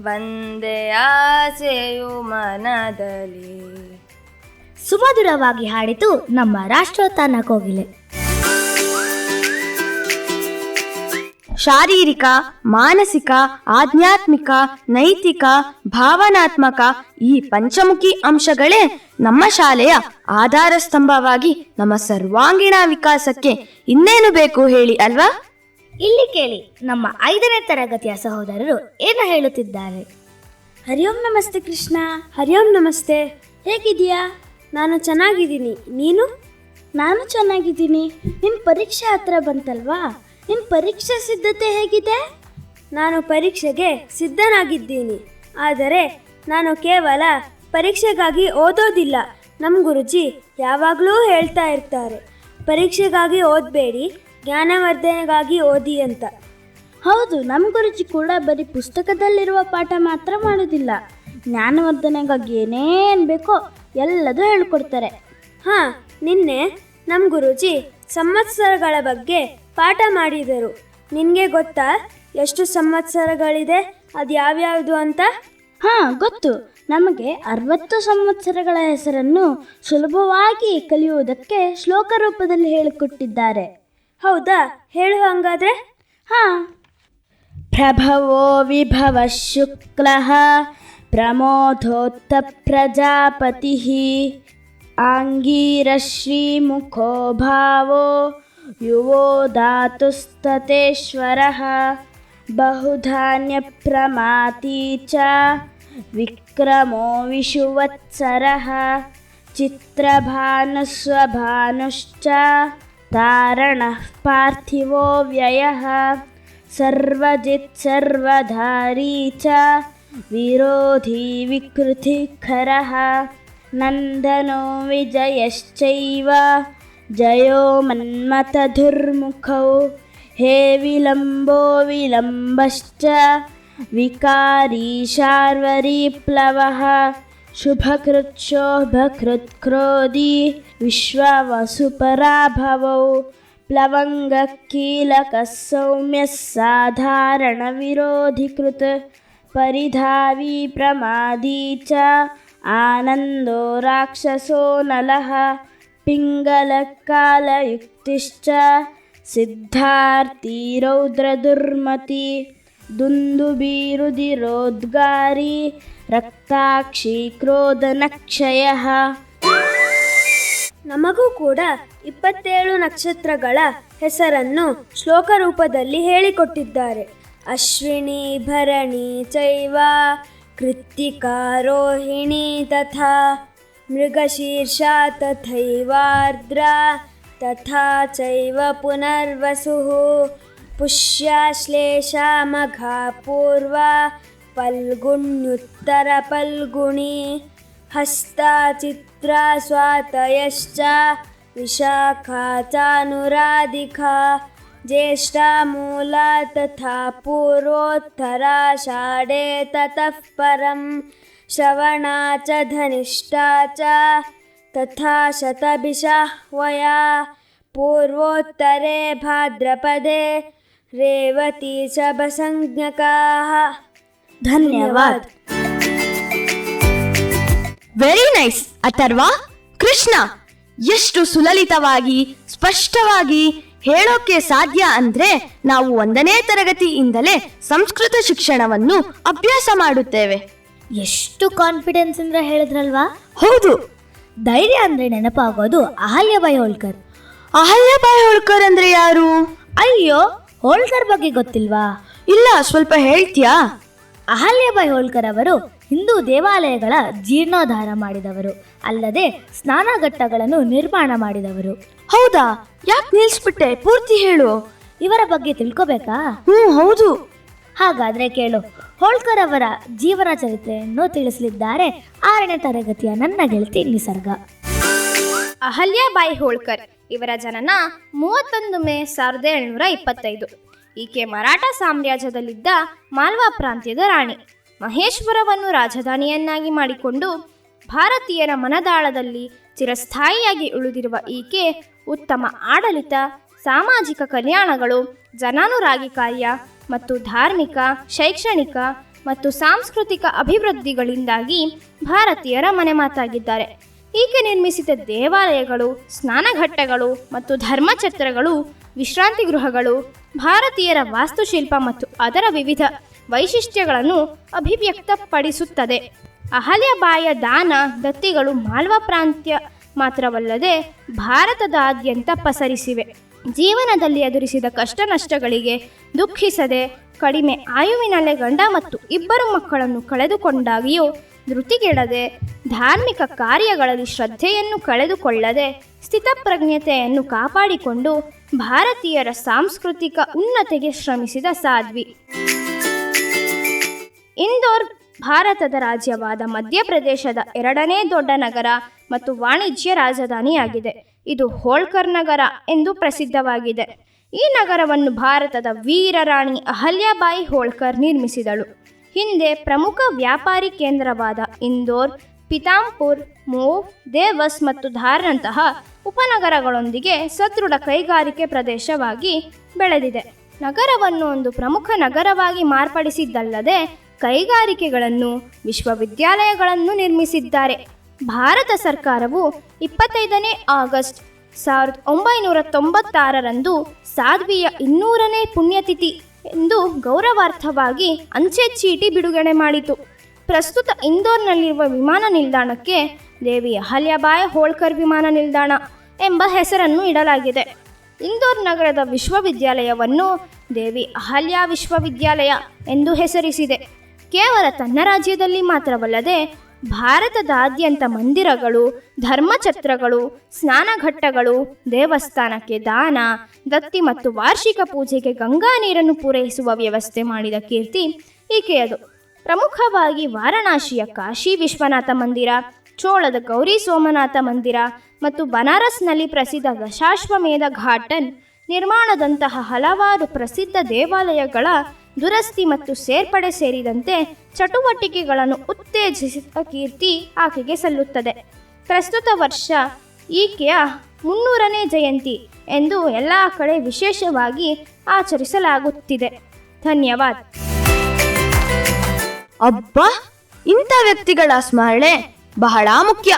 ಒಂದೇ ಆಸೆಯು ಮನದಲ್ಲಿ. ಸುಮಧುರವಾಗಿ ಹಾಡಿತು ನಮ್ಮ ರಾಷ್ಟ್ರೋತ್ಥಾನ ಕೋಗಿಲೆ. ಶಾರೀರಿಕ ಮಾನಸಿಕ ಆಧ್ಯಾತ್ಮಿಕ ನೈತಿಕ ಭಾವನಾತ್ಮಕ ಈ ಪಂಚಮುಖಿ ಅಂಶಗಳೇ ನಮ್ಮ ಶಾಲೆಯ ಆಧಾರ ಸ್ತಂಭವಾಗಿ ನಮ್ಮ ಸರ್ವಾಂಗೀಣ ವಿಕಾಸಕ್ಕೆ ಇನ್ನೇನು ಬೇಕು ಹೇಳಿ ಅಲ್ವಾ? ಇಲ್ಲಿ ಕೇಳಿ ನಮ್ಮ ಐದನೇ ತರಗತಿಯ ಸಹೋದರರು ಏನು ಹೇಳುತ್ತಿದ್ದಾರೆ? ಹರಿ ಓಂ ನಮಸ್ತೆ ಕೃಷ್ಣ ಹರಿ ಓಂ ನಮಸ್ತೆ. ಹೇಗಿದೆಯಾ ನಾನು ಚೆನ್ನಾಗಿದ್ದೀನಿ ನೀನು? ನಾನು ಚೆನ್ನಾಗಿದ್ದೀನಿ. ನಿಮ್ಮ ಪರೀಕ್ಷೆ ಹತ್ರ ಬಂತಲ್ವಾ? ನಿನ್ನ ಪರೀಕ್ಷೆ ಸಿದ್ಧತೆ ಹೇಗಿದೆ? ನಾನು ಪರೀಕ್ಷೆಗೆ ಸಿದ್ಧನಾಗಿದ್ದೀನಿ. ಆದರೆ ನಾನು ಕೇವಲ ಪರೀಕ್ಷೆಗಾಗಿ ಓದೋದಿಲ್ಲ. ನಮ್ಮ ಗುರುಜಿ ಯಾವಾಗಲೂ ಹೇಳ್ತಾ ಇರ್ತಾರೆ ಪರೀಕ್ಷೆಗಾಗಿ ಓದಬೇಡಿ ಜ್ಞಾನವರ್ಧನೆಗಾಗಿ ಓದಿ ಅಂತ. ಹೌದು ನಮ್ಮ ಗುರುಜಿ ಕೂಡ ಬರೀ ಪುಸ್ತಕದಲ್ಲಿರುವ ಪಾಠ ಮಾತ್ರ ಮಾಡೋದಿಲ್ಲ. ಜ್ಞಾನವರ್ಧನೆಗಾಗಿ ಏನೇನು ಬೇಕೋ ಎಲ್ಲದೂ ಹೇಳ್ಕೊಡ್ತಾರೆ. ಹಾಂ ನಿನ್ನೆ ನಮ್ಮ ಗುರುಜಿ ಸಂವತ್ಸರಗಳ ಬಗ್ಗೆ ಪಾಠ ಮಾಡಿದರು. ನಿನಗೆ ಗೊತ್ತಾ? ಎಷ್ಟು ಸಂವತ್ಸರಗಳಿದೆ? ಅದು ಯಾವ್ಯಾವುದು ಅಂತ? ಹಾಂ ಗೊತ್ತು. ನಮಗೆ ಅರವತ್ತು ಸಂವತ್ಸರಗಳ ಹೆಸರನ್ನು ಸುಲಭವಾಗಿ ಕಲಿಯುವುದಕ್ಕೆ ಶ್ಲೋಕ ರೂಪದಲ್ಲಿ ಹೇಳಿಕೊಟ್ಟಿದ್ದಾರೆ. ಹೌದಾ? ಹೇಳು ಹಂಗಾದ್ರೆ. ಹಾಂ. ಪ್ರಭವೋ ವಿಭವ ಶುಕ್ಲ ಪ್ರಮೋದೋತ್ತ ಪ್ರಜಾಪತಿ. ಆಂಗೀರಶ್ರೀಮುಖೋ ಭಾವೋ युवो धातुस्ततेश्वरः बहुधान्यप्रमाती च विक्रमो विषुवत्सरः चित्रभानुस्वभानुश्च तारणः पार्थिवो व्ययः सर्वजित् सर्वधारी च विरोधी विकृतिखरः नन्दनो विजयश्चैव जयो मन्मथधुर्मुखौ हे विलम्बो विलम्बश्च विकारी शार्वरीप्लवः शुभकृत्शोभकृत्क्रोधी विश्ववसुपराभवौ। प्लवङ्गकीलकः सौम्यः साधारणविरोधिकृत्। परिधावी प्रमादी च आनन्दो राक्षसो नलः। पिङ्गलकालयुक्तिश्च सिद्धार्थी रौद्रदुर्मति दुन्दुबीरुदिरोद्गारी रक्ताक्षी क्रोधनक्षयः ನಮಗೂ ಕೂಡ ಇಪ್ಪತ್ತೇಳು ನಕ್ಷತ್ರಗಳ ಹೆಸರನ್ನು ಶ್ಲೋಕ ರೂಪದಲ್ಲಿ ಹೇಳಿಕೊಟ್ಟಿದ್ದಾರೆ ಅಶ್ವಿನಿ ಭರಣಿ ಚೈವ ಕೃತ್ತಿಕಾ ರೋಹಿಣಿ ತಥಾ मृगशीर्षा तथैवार्द्रा तथा चैव पुनर्वसुः। पुष्याश्लेषामघा पूर्वा पल्गुण्युत्तरपल्गुणी। हस्ताचित्रा स्वातयश्च विशाखा चानुराधिका। ज्येष्ठा मूला तथा पूर्वोत्तरा षाढे ततः परम्। श्रवणा च धनिष्ठा च तथा शतभिषाह्वया पूर्वोत्तरे भाद्रपदे रेवती च बसंज्ञकाः धन्यवाद ವೆರಿ ನೈಸ್ ಅಥರ್ವಾ ಕೃಷ್ಣ ಎಷ್ಟು ಸುಲಲಿತವಾಗಿ ಸ್ಪಷ್ಟವಾಗಿ ಹೇಳೋಕೆ ಸಾಧ್ಯ ಅಂದ್ರೆ ನಾವು ಒಂದನೇ ತರಗತಿಯಿಂದಲೇ ಸಂಸ್ಕೃತ ಶಿಕ್ಷಣವನ್ನು ಅಭ್ಯಾಸ ಮಾಡುತ್ತೇವೆ ಎಷ್ಟು ಕಾನ್ಫಿಡೆನ್ಸ್ ಅಂದ್ರೆ ಹೇಳಿದ್ರಲ್ವಾ? ಹೌದು. ಧೈರ್ಯ ಅಂದ್ರೆ ನೆನಪಾಗೋದು ಅಹಲ್ಯಬಾಯಿ ಹೋಳ್ಕರ್. ಅಹಲ್ಯಬಾಯಿ ಹೋಳ್ಕರ್ ಅಂದ್ರೆ ಯಾರು? ಅಯ್ಯೋ ಹೋಳ್ಕರ್ ಬಗ್ಗೆ ಗೊತ್ತಿಲ್ವಾ? ಇಲ್ಲ ಸ್ವಲ್ಪ ಹೇಳ್ತೀಯಾ? ಅಹಲ್ಯಬಾಯಿ ಹೋಳ್ಕರ್ ಅವರು ಹಿಂದೂ ದೇವಾಲಯಗಳ ಜೀರ್ಣೋದ್ಧಾರ ಮಾಡಿದವರು ಅಲ್ಲದೆ ಸ್ನಾನಘಟ್ಟಗಳನ್ನು ನಿರ್ಮಾಣ ಮಾಡಿದವರು. ಹೌದಾ? ಯಾಕೆ ನಿಲ್ಸ್ಬಿಟ್ಟೆ? ಪೂರ್ತಿ ಹೇಳು. ಇವರ ಬಗ್ಗೆ ತಿಳ್ಕೊಬೇಕಾ? ಹ್ಮ್ ಹೌದು. ಹಾಗಾದ್ರೆ ಕೇಳು, ಹೋಳ್ಕರ್ ಅವರ ಜೀವನ ಚರಿತ್ರೆಯನ್ನು ತಿಳಿಸಲಿದ್ದಾರೆ ಆರನೇ ತರಗತಿಯ ನನ್ನ ಗೆಳತಿ ನಿಸರ್ಗ. ಅಹಲ್ಯಾಬಾಯಿ ಹೋಳ್ಕರ್, ಇವರ ಜನನ ಮೂವತ್ತೊಂದು ಮೇ ಸಾವಿರದ ಏಳ್ನೂರ ಇಪ್ಪತ್ತೈದು. ಈಕೆ ಮರಾಠ ಸಾಮ್ರಾಜ್ಯದಲ್ಲಿದ್ದ ಮಾಲ್ವಾ ಪ್ರಾಂತ್ಯದ ರಾಣಿ. ಮಹೇಶ್ವರವನ್ನು ರಾಜಧಾನಿಯನ್ನಾಗಿ ಮಾಡಿಕೊಂಡು ಭಾರತೀಯರ ಮನದಾಳದಲ್ಲಿ ಚಿರಸ್ಥಾಯಿಯಾಗಿ ಉಳಿದಿರುವ ಈಕೆ ಉತ್ತಮ ಆಡಳಿತ, ಸಾಮಾಜಿಕ ಕಲ್ಯಾಣಗಳು, ಜನಾನುರಾಗಿ ಕಾರ್ಯ ಮತ್ತು ಧಾರ್ಮಿಕ, ಶೈಕ್ಷಣಿಕ ಮತ್ತು ಸಾಂಸ್ಕೃತಿಕ ಅಭಿವೃದ್ಧಿಗಳಿಂದಾಗಿ ಭಾರತೀಯರ ಮನೆಮಾತಾಗಿದ್ದಾರೆ ಈಕೆ ನಿರ್ಮಿಸಿದ ದೇವಾಲಯಗಳು, ಸ್ನಾನಘಟ್ಟಗಳು ಮತ್ತು ಧರ್ಮಛತ್ರಗಳು, ವಿಶ್ರಾಂತಿ ಗೃಹಗಳು, ಭಾರತೀಯರ ವಾಸ್ತುಶಿಲ್ಪ ಮತ್ತು ಅದರ ವಿವಿಧ ವೈಶಿಷ್ಟ್ಯಗಳನ್ನು ಅಭಿವ್ಯಕ್ತಪಡಿಸುತ್ತದೆ. ಅಹಲ್ಯಬಾಯ ದಾನ ದತ್ತಿಗಳು ಮಾಲ್ವಾ ಪ್ರಾಂತ್ಯ ಮಾತ್ರವಲ್ಲದೆ ಭಾರತದಾದ್ಯಂತ ಪಸರಿಸಿವೆ. ಜೀವನದಲ್ಲಿ ಎದುರಿಸಿದ ಕಷ್ಟ ನಷ್ಟಗಳಿಗೆ ದುಃಖಿಸದೆ ಕಡಿಮೆ ಆಯುವಿನಲ್ಲೇ ಗಂಡ ಮತ್ತು ಇಬ್ಬರು ಮಕ್ಕಳನ್ನು ಕಳೆದುಕೊಂಡಾಗಿಯೂ ಧೃತಿಗೆಡದೆ ಧಾರ್ಮಿಕ ಕಾರ್ಯಗಳಲ್ಲಿ ಶ್ರದ್ಧೆಯನ್ನು ಕಳೆದುಕೊಳ್ಳದೆ ಸ್ಥಿತಪ್ರಜ್ಞತೆಯನ್ನು ಕಾಪಾಡಿಕೊಂಡು ಭಾರತೀಯರ ಸಾಂಸ್ಕೃತಿಕ ಉನ್ನತಿಗೆ ಶ್ರಮಿಸಿದ ಸಾಧ್ವಿ. ಇಂದೋರ್ ಭಾರತದ ರಾಜ್ಯವಾದ ಮಧ್ಯಪ್ರದೇಶದ ಎರಡನೇ ದೊಡ್ಡ ನಗರ ಮತ್ತು ವಾಣಿಜ್ಯ ರಾಜಧಾನಿಯಾಗಿದೆ. ಇದು ಹೋಳ್ಕರ್ ನಗರ ಎಂದು ಪ್ರಸಿದ್ಧವಾಗಿದೆ. ಈ ನಗರವನ್ನು ಭಾರತದ ವೀರರಾಣಿ ಅಹಲ್ಯಾಬಾಯಿ ಹೋಳ್ಕರ್ ನಿರ್ಮಿಸಿದಳು. ಹಿಂದೆ ಪ್ರಮುಖ ವ್ಯಾಪಾರಿ ಕೇಂದ್ರವಾದ ಇಂದೋರ್, ಪಿತಾಂಪುರ್, ಮೂವ್, ದೇವಸ್ ಮತ್ತು ಧಾರ್ನಂತಹ ಉಪನಗರಗಳೊಂದಿಗೆ ಸದೃಢ ಕೈಗಾರಿಕೆ ಪ್ರದೇಶವಾಗಿ ಬೆಳೆದಿದೆ. ನಗರವನ್ನು ಒಂದು ಪ್ರಮುಖ ನಗರವಾಗಿ ಮಾರ್ಪಡಿಸಿದ್ದಲ್ಲದೆ ಕೈಗಾರಿಕೆಗಳನ್ನು ವಿಶ್ವವಿದ್ಯಾಲಯಗಳನ್ನು ನಿರ್ಮಿಸಿದ್ದಾರೆ. ಭಾರತ ಸರ್ಕಾರವು ಇಪ್ಪತ್ತೈದನೇ ಆಗಸ್ಟ್ ಸಾವಿರದ ಒಂಬೈನೂರ ತೊಂಬತ್ತಾರರಂದು ಸಾಧ್ವಿಯ ಇನ್ನೂರನೇ ಪುಣ್ಯತಿಥಿ ಎಂದು ಗೌರವಾರ್ಥವಾಗಿ ಅಂಚೆ ಚೀಟಿ ಬಿಡುಗಡೆ ಮಾಡಿತು. ಪ್ರಸ್ತುತ ಇಂದೋರ್ನಲ್ಲಿರುವ ವಿಮಾನ ನಿಲ್ದಾಣಕ್ಕೆ ದೇವಿ ಅಹಲ್ಯಾಬಾಯಿ ಹೋಳ್ಕರ್ ವಿಮಾನ ನಿಲ್ದಾಣ ಎಂಬ ಹೆಸರನ್ನು ಇಡಲಾಗಿದೆ. ಇಂದೋರ್ ನಗರದ ವಿಶ್ವವಿದ್ಯಾಲಯವನ್ನು ದೇವಿ ಅಹಲ್ಯಾ ವಿಶ್ವವಿದ್ಯಾಲಯ ಎಂದು ಹೆಸರಿಸಿದೆ. ಕೇವಲ ತನ್ನ ರಾಜ್ಯದಲ್ಲಿ ಮಾತ್ರವಲ್ಲದೆ ಭಾರತದಾದ್ಯಂತ ಮಂದಿರಗಳು, ಧರ್ಮಛತ್ರಗಳು, ಸ್ನಾನಘಟ್ಟಗಳು, ದೇವಸ್ಥಾನಕ್ಕೆ ದಾನ, ದತ್ತಿ ಮತ್ತು ವಾರ್ಷಿಕ ಪೂಜೆಗೆ ಗಂಗಾ ನೀರನ್ನು ಪೂರೈಸುವ ವ್ಯವಸ್ಥೆ ಮಾಡಿದ ಕೀರ್ತಿ ಈಕೆಯದು ಪ್ರಮುಖವಾಗಿ ವಾರಣಾಸಿಯ ಕಾಶಿ ವಿಶ್ವನಾಥ ಮಂದಿರ, ಚೋಳದ ಗೌರಿ ಸೋಮನಾಥ ಮಂದಿರ ಮತ್ತು ಬನಾರಸ್ನಲ್ಲಿ ಪ್ರಸಿದ್ಧ ದಶಾಶ್ವಮೇಧ ಘಾಟನ್ ನಿರ್ಮಾಣದಂತಹ ಹಲವಾರು ಪ್ರಸಿದ್ಧ ದೇವಾಲಯಗಳ ದುರಸ್ತಿ ಮತ್ತು ಸೇರ್ಪಡೆ ಸೇರಿದಂತೆ ಚಟುವಟಿಕೆಗಳನ್ನು ಉತ್ತೇಜಿಸಿದ ಕೀರ್ತಿ ಆಕೆಗೆ ಸಲ್ಲುತ್ತದೆ. ಪ್ರಸ್ತುತ ವರ್ಷ ಈಕೆಯ ಮುನ್ನೂರನೇ ಜಯಂತಿ ಎಂದು ಎಲ್ಲ ಕಡೆ ವಿಶೇಷವಾಗಿ ಆಚರಿಸಲಾಗುತ್ತಿದೆ. ಧನ್ಯವಾದ. ಅಬ್ಬ! ಇಂಥ ವ್ಯಕ್ತಿಗಳ ಸ್ಮರಣೆ ಬಹಳ ಮುಖ್ಯ.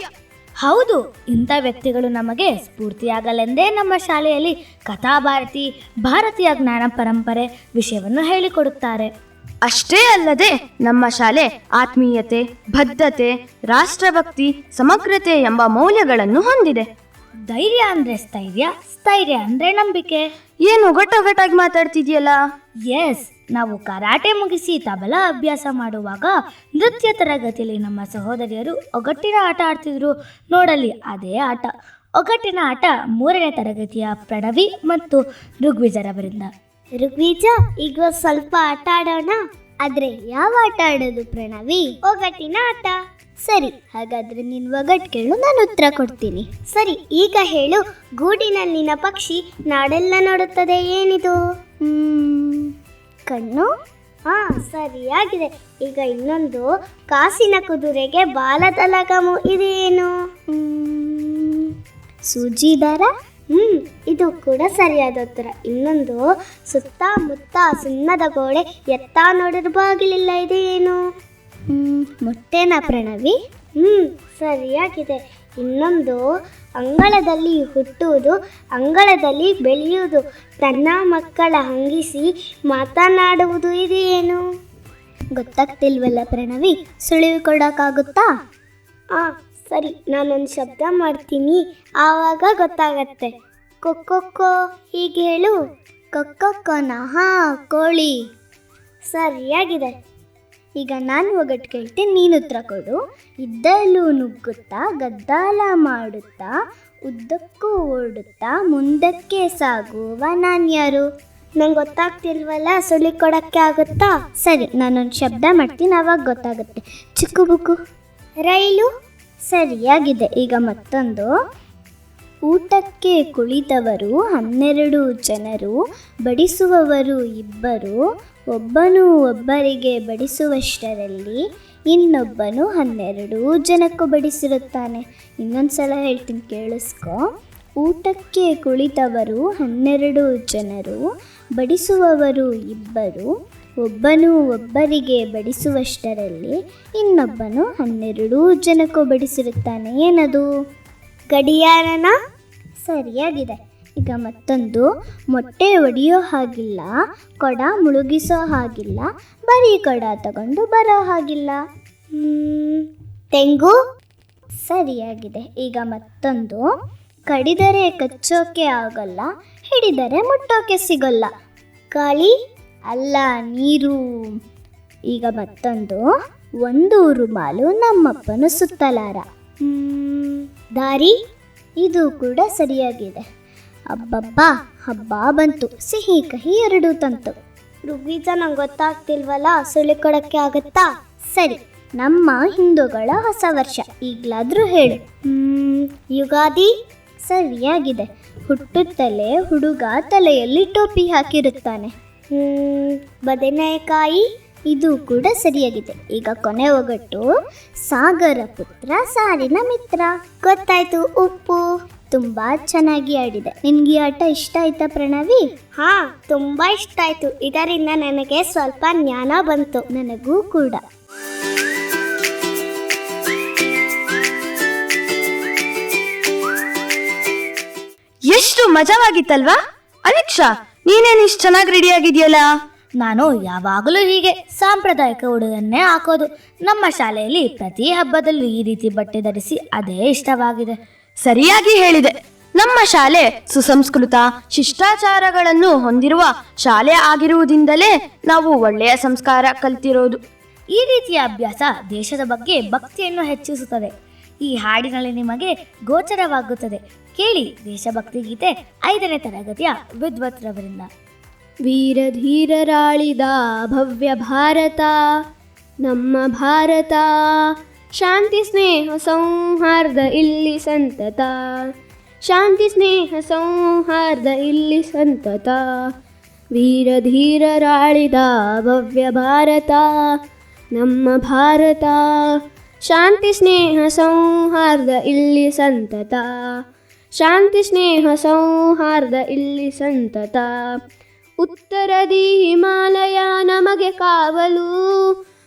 ಹೌದು ಇಂಥ ವ್ಯಕ್ತಿಗಳು ನಮಗೆ ಸ್ಫೂರ್ತಿಯಾಗಲೆಂದೇ ನಮ್ಮ ಶಾಲೆಯಲ್ಲಿ ಕಥಾಭಾರತಿ ಭಾರತೀಯ ಜ್ಞಾನ ಪರಂಪರೆ ವಿಷಯವನ್ನು ಹೇಳಿಕೊಡುತ್ತಾರೆ. ಅಷ್ಟೇ ಅಲ್ಲದೆ ನಮ್ಮ ಶಾಲೆ ಆತ್ಮೀಯತೆ ಬದ್ಧತೆ ರಾಷ್ಟ್ರಭಕ್ತಿ ಸಮಗ್ರತೆ ಎಂಬ ಮೌಲ್ಯಗಳನ್ನು ಹೊಂದಿದೆ. ಧೈರ್ಯ ಅಂದ್ರೆ ಸ್ಥೈರ್ಯ ಸ್ಥೈರ್ಯ ಅಂದ್ರೆ ನಂಬಿಕೆ. ಏನು ಒಗಟೊಗಟಾಗಿ ಮಾತಾಡ್ತಿದ್ಯಲ್ಲ? ಎಸ್ ನಾವು ಕರಾಟೆ ಮುಗಿಸಿ ತಬಲಾ ಅಭ್ಯಾಸ ಮಾಡುವಾಗ ನೃತ್ಯ ತರಗತಿಯಲ್ಲಿ ನಮ್ಮ ಸಹೋದರಿಯರು ಒಗಟ್ಟಿನ ಆಟ ಆಡ್ತಿದ್ರು. ನೋಡಲಿ ಅದೇ ಆಟ. ಒಗಟ್ಟಿನ ಆಟ ಮೂರನೇ ತರಗತಿಯ ಪ್ರಣವಿ ಮತ್ತು ಋಗ್ವಿಜರವರಿಂದ ಋಗ್ವೀಜ ಈಗ ಸ್ವಲ್ಪ ಆಟ ಆಡೋಣ. ಆದ್ರೆ ಯಾವ ಆಟ ಆಡೋದು ಪ್ರಣವಿ? ಒಗಟಿನ ಆಟ. ಸರಿ ಹಾಗಾದ್ರೆ ನಿನ್ ಒಗಟ್ ಕೇಳು ನಾನು ಉತ್ತರ ಕೊಡ್ತೀನಿ. ಸರಿ ಈಗ ಹೇಳು ಗೂಡಿನಲ್ಲಿನ ಪಕ್ಷಿ ನಾಡೆಲ್ಲ ನೋಡುತ್ತದೆ ಏನಿದು? ಕಣ್ಣು? ಹಾ ಸರಿಯಾಗಿದೆ. ಈಗ ಇನ್ನೊಂದು ಕಾಸಿನ ಕುದುರೆಗೆ ಬಾಲದ ಲಗಮು ಇದೇನು? ಹ್ಮ್, ಸೂಜಿ ದಾರ ಹ್ಮ್ ಇದು ಕೂಡ ಸರಿಯಾದ ಉತ್ತರ. ಇನ್ನೊಂದು ಸುತ್ತಮುತ್ತ ಸುಣ್ಣದ ಗೋಡೆ ಎತ್ತ ನೋಡಿದ ಬಾಗಿಲಿಲ್ಲ ಏನು? ಹ್ಮ್ ಮೊಟ್ಟೆನ ಪ್ರಣವಿ? ಹ್ಮ್ ಸರಿಯಾಗಿದೆ. ಇನ್ನೊಂದು ಅಂಗಳದಲ್ಲಿ ಹುಟ್ಟುವುದು ಅಂಗಳದಲ್ಲಿ ಬೆಳೆಯುವುದು ತನ್ನ ಮಕ್ಕಳ ಹಂಗಿಸಿ ಮಾತನಾಡುವುದು ಇದೇನು ಗೊತ್ತಾಗ್ತಿಲ್ವಲ್ಲ ಪ್ರಣವಿ ಸುಳಿವು ಕೊಡೋಕ್ಕಾಗುತ್ತಾ? ಆ ಸರಿ, ನಾನೊಂದು ಶಬ್ದ ಮಾಡ್ತೀನಿ. ಆವಾಗ ಗೊತ್ತಾಗತ್ತೆ. ಕೊಕ್ಕೊಕ್ಕೋ ಹೀಗೆ ಹೇಳು. ಕೊಕ್ಕೊಕ್ಕೋನ ಹಾ, ಕೋಳಿ. ಸರಿಯಾಗಿದೆ. ಈಗ ನಾನು ಒಗಟ್ಟು ಕೇಳ್ತೀನಿ ನೀನು ಉತ್ತರ ಕೊಡು. ಇದ್ದಲು ನುಗ್ಗುತ್ತಾ, ಗದ್ದಾಲ ಮಾಡುತ್ತಾ, ಉದ್ದಕ್ಕೂ ಓಡುತ್ತಾ, ಮುಂದಕ್ಕೆ ಸಾಗುವ ನಾನ್ಯಾರು ನಂಗೆ ಗೊತ್ತಾಗ್ತಿಲ್ವಲ್ಲ ಸುಳಿ ಕೊಡೋಕ್ಕೆ ಆಗುತ್ತಾ? ಸರಿ, ನಾನೊಂದು ಶಬ್ದ ಮಾಡ್ತೀನಿ, ಆವಾಗ ಗೊತ್ತಾಗುತ್ತೆ. ಚಿಕ್ಕು ಬುಕ್ಕು. ರೈಲು? ಸರಿಯಾಗಿದೆ. ಈಗ ಮತ್ತೊಂದು. ಊಟಕ್ಕೆ ಕುಳಿತವರು ಹನ್ನೆರಡು ಜನರು, ಬಡಿಸುವವರು ಇಬ್ಬರು, ಒಬ್ಬನು ಒಬ್ಬರಿಗೆ ಬಡಿಸುವಷ್ಟರಲ್ಲಿ ಇನ್ನೊಬ್ಬನು ಹನ್ನೆರಡು ಜನಕ್ಕೂ ಬಡಿಸಿರುತ್ತಾನೆ. ಇನ್ನೊಂದು ಸಲ ಹೇಳ್ತೀನಿ, ಕೇಳಿಸ್ಕೊ. ಊಟಕ್ಕೆ ಕುಳಿತವರು ಹನ್ನೆರಡು ಜನರು, ಬಡಿಸುವವರು ಇಬ್ಬರು ಒಬ್ಬನು ಒಬ್ಬರಿಗೆ ಬಡಿಸುವಷ್ಟರಲ್ಲಿ ಇನ್ನೊಬ್ಬನು ಹನ್ನೆರಡು ಜನಕ್ಕೂ ಬಡಿಸಿರುತ್ತಾನೆ. ಏನದು? ಗಡಿಯಾರನ? ಸರಿಯಾಗಿದೆ. ಈಗ ಮತ್ತೊಂದು. ಮೊಟ್ಟೆ ಒಡೆಯೋ ಹಾಗಿಲ್ಲ, ಕೊಡ ಮುಳುಗಿಸೋ ಹಾಗಿಲ್ಲ, ಬರೀ ಕೊಡ ತಗೊಂಡು ಬರೋ ಹಾಗಿಲ್ಲ. ತೆಂಗು? ಸರಿಯಾಗಿದೆ. ಈಗ ಮತ್ತೊಂದು. ಕಡಿದರೆ ಕಚ್ಚೋಕೆ ಆಗಲ್ಲ, ಹಿಡಿದರೆ ಮುಟ್ಟೋಕೆ ಸಿಗಲ್ಲ. ಗಾಳಿ? ಅಲ್ಲ ನೀರು. ಈಗ ಮತ್ತೊಂದು. ಒಂದು ರುಮಾಲು ನಮ್ಮಪ್ಪನ ಸುತ್ತಲಾರ. ದಾರಿ ಇದು ಕೂಡ ಸರಿಯಾಗಿದೆ. ಅಬ್ಬಬ್ಬ ಹಬ್ಬ ಬಂತು. ಸಿಹಿ ಕಹಿ ಎರಡು ತಂತು. ರುಗ್ವೀಜ ನಂಗೆ ಗೊತ್ತಾಗ್ತಿಲ್ವಲ್ಲ ಸುಳಿ ಕೊಡಕ್ಕೆ ಆಗುತ್ತಾ? ಸರಿ ನಮ್ಮ ಹಿಂದೂಗಳ ಹೊಸ ವರ್ಷ. ಈಗಲಾದರೂ ಹೇಳು. ಹ್ಮ್, ಯುಗಾದಿ ಸರಿಯಾಗಿದೆ ಹುಟ್ಟುತ್ತಲೇ ಹುಡುಗ ತಲೆಯಲ್ಲಿ ಟೋಪಿ ಹಾಕಿರುತ್ತಾನೆ. ಬದನೆಕಾಯಿ ಇದು ಕೂಡ ಸರಿಯಾಗಿದೆ. ಈಗ ಕೊನೆ ಒಗಟ್ಟು ಸಾಗರ ಪುತ್ರ ಸಾರಿನ ಮಿತ್ರ. ಗೊತ್ತಾಯ್ತು ಉಪ್ಪು. ತುಂಬಾ ಚೆನ್ನಾಗಿ ಆಡಿದೆ. ನಿನ್ಗೆ ಈ ಆಟ ಇಷ್ಟ ಆಯ್ತಾ ಪ್ರಣವಿ? ಹಾ ತುಂಬಾ ಇಷ್ಟ ಆಯ್ತು. ಇದರಿಂದ ನನಗೆ ಸ್ವಲ್ಪ ಜ್ಞಾನ ಬಂತು. ನನಗೂ ಕೂಡ. ಎಷ್ಟು ಮಜವಾಗಿತ್ತಲ್ವಾ? ಅನಿಕ್ಷಾ ನೀನೇನ್ ಇಷ್ಟು ಚೆನ್ನಾಗಿ ರೆಡಿ ಆಗಿದೆಯಲ್ಲ? ನಾನು ಯಾವಾಗಲೂ ಹೀಗೆ ಸಾಂಪ್ರದಾಯಿಕ ಉಡುಗನ್ನೇ ಹಾಕೋದು. ನಮ್ಮ ಶಾಲೆಯಲ್ಲಿ ಪ್ರತಿ ಹಬ್ಬದಲ್ಲೂ ಈ ರೀತಿ ಬಟ್ಟೆ ಧರಿಸಿ ಅದೇ ಇಷ್ಟವಾಗಿದೆ. ಸರಿಯಾಗಿ ಹೇಳಿದೆ. ನಮ್ಮ ಶಾಲೆ ಸುಸಂಸ್ಕೃತ ಶಿಷ್ಟಾಚಾರಗಳನ್ನು ಹೊಂದಿರುವ ಶಾಲೆ ಆಗಿರುವುದಿಂದಲೇ ನಾವು ಒಳ್ಳೆಯ ಸಂಸ್ಕಾರ ಕಲ್ತಿರೋದು. ಈ ರೀತಿಯ ಅಭ್ಯಾಸ ದೇಶದ ಬಗ್ಗೆ ಭಕ್ತಿಯನ್ನು ಹೆಚ್ಚಿಸುತ್ತದೆ. ಈ ಹಾಡಿನಲ್ಲಿ ನಿಮಗೆ ಗೋಚರವಾಗುತ್ತದೆ. ಕೇಳಿ ದೇಶಭಕ್ತಿ ಗೀತೆ ಐದನೇ ತರಗತಿಯ ವಿದ್ವತ್ರವರಿಂದ ವೀರಧೀರರಾಳಿದ ಭವ್ಯ ಭಾರತ, ನಮ್ಮ ಭಾರತ. ಶಾಂತಿ, ಸ್ನೇಹ, ಸೌಹಾರ್ದ ಇಲ್ಲಿ ಸಂತತ. ಶಾಂತಿ, ಸ್ನೇಹ, ಸೌಹಾರ್ದ ಇಲ್ಲಿ ಸಂತತ. ವೀರಧೀರರಾಳಿದ ಭವ್ಯ ಭಾರತ, ನಮ್ಮ ಭಾರತ. ಶಾಂತಿ, ಸ್ನೇಹ, ಸೌಹಾರ್ದ ಇಲ್ಲಿ ಸಂತತ. ಶಾಂತಿ, ಸ್ನೇಹ, ಸೌಹಾರ್ದ ಇಲ್ಲಿ ಸಂತತ. ಉತ್ತರದಿ ಹಿಮಾಲಯ ನಮಗೆ ಕಾವಲು,